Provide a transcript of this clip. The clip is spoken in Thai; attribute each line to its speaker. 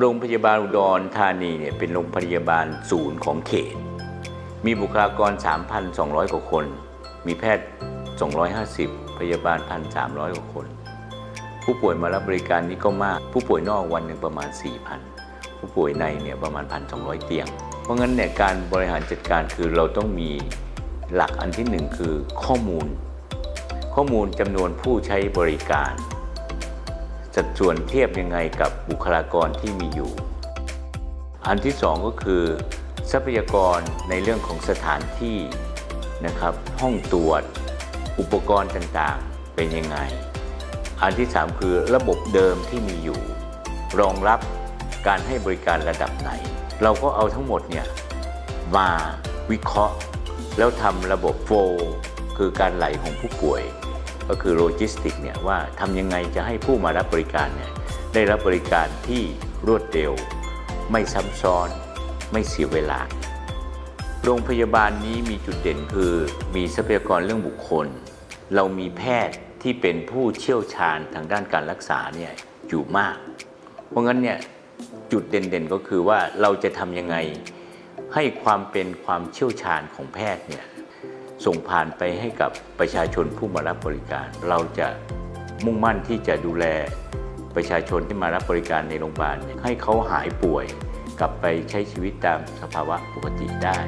Speaker 1: โรงพยาบาลอุดรธานีเนี่ยเป็นโรงพยาบาลศูนย์ของเขต มีบุคลากร 3,200 กว่าคน มีแพทย์ 250 พยาบาล 1,300 กว่าคน ผู้ป่วยมารับบริการนี้ก็มาก ผู้ป่วยนอกวันหนึ่งประมาณ 4,000 ผู้ป่วยในเนี่ยประมาณ 1,200 เตียง เพราะงั้นเนี่ยการบริหารจัดการคือเราต้องมีหลักอันที่หนึ่งคือข้อมูล ข้อมูลจำนวนผู้ใช้บริการ สัดส่วนเทียบยังไงกับบุคลากรที่มีอยู่ อันที่สองก็คือ ทรัพยากรในเรื่องของสถานที่นะครับ ห้องตรวจ อุปกรณ์ต่างๆเป็นยังไง อันที่สามคือระบบเดิมที่มีอยู่ รองรับการให้บริการระดับไหน เราก็เอาทั้งหมดเนี่ยมาวิเคราะห์ แล้วทำระบบโฟลคือการไหลของผู้ป่วย ก็คือโลจิสติกเนี่ยว่าทำยังไงจะให้ผู้มารับบริการเนี่ยได้รับบริการที่รวดเร็ว ไม่ซ้ำซ้อน ไม่เสียเวลา โรงพยาบาลนี้มีจุดเด่นคือมีทรัพยากรเรื่องบุคคล เรามีแพทย์ที่เป็นผู้เชี่ยวชาญทางด้านการรักษาเนี่ยอยู่มาก เพราะงั้นเนี่ยจุดเด่นๆก็คือว่าเราจะทำยังไงให้ความเป็นความเชี่ยวชาญของแพทย์เนี่ย ส่งผ่านไปให้กับประชาชนผู้มารับบริการ เราจะมุ่งมั่นที่จะดูแลประชาชนที่มารับบริการในโรงพยาบาลให้เขาหายป่วย กลับไปใช้ชีวิตตามสภาวะปกติได้